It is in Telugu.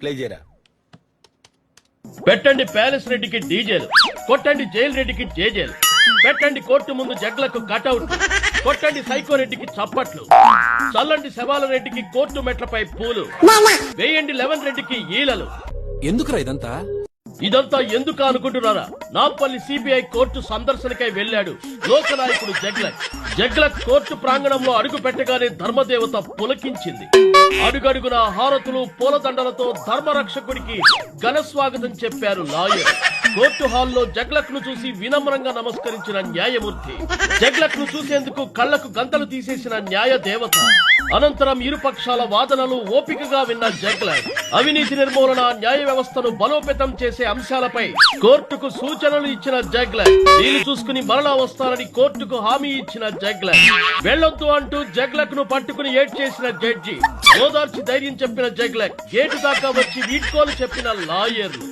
ప్లే చేయరా? పెట్టండి ప్యాలెస్ రెడ్డికి డీజేలు. కొట్టండి జైలు రెడ్డికి జేజేలు. పెట్టండి కోర్టు ముందు జగ్లకు కటౌట్ కొట్టండి సైకో రెడ్డికి చప్పట్లు. చల్లండి శవాల రెడ్డికి కోర్టు మెట్లపై పూలు. వేయండి లెవెన్ రెడ్డికి ఈలలు. ఎందుకురా ఇదంతా? ఇదంతా ఎందుకు అనుకుంటున్నారా? నాంపల్లి సిబిఐ కోర్టు సందర్శనకై వెళ్ళాడు. లోకనాయకుడు జగ్లక్. జగ్లక్ కోర్టు ప్రాంగణంలో అడుగు పెట్టగానే ధర్మదేవత పులకించింది. అడుగడుగున హారతులు పూలదండలతో ధర్మరక్షకుడికి ఘన స్వాగతం చెప్పారు లాయర్. కోర్టు హాల్లో జగ్లక్ను చూసి వినమ్రంగా నమస్కరించిన న్యాయమూర్తి. జగ్లక్ను చూసేందుకు కళ్ళకు గంతలు తీసేసిన న్యాయ దేవత. అనంతరం ఇరు పక్షాల వాదనలు ఓపికగా విన్న జగ్లక్ అవినీతి నిర్మూలన న్యాయ వ్యవస్థను బలోపేతం చేసే అంశాలపై కోర్టుకు సూచనలు ఇచ్చిన జగ్లక్ దీన్ని చూసుకుని మరలా వస్తారని కోర్టుకు హామీ ఇచ్చిన జగ్లక్. వెళ్ళొద్దు అంటూ జగ్లక్ను పట్టుకుని ఏడ్ చేసిన జడ్జి. ఓదార్చి ధైర్యం చెప్పిన జగ్లక్ గేటు దాకా వచ్చి వీడ్కోలు చెప్పిన లాయర్లు.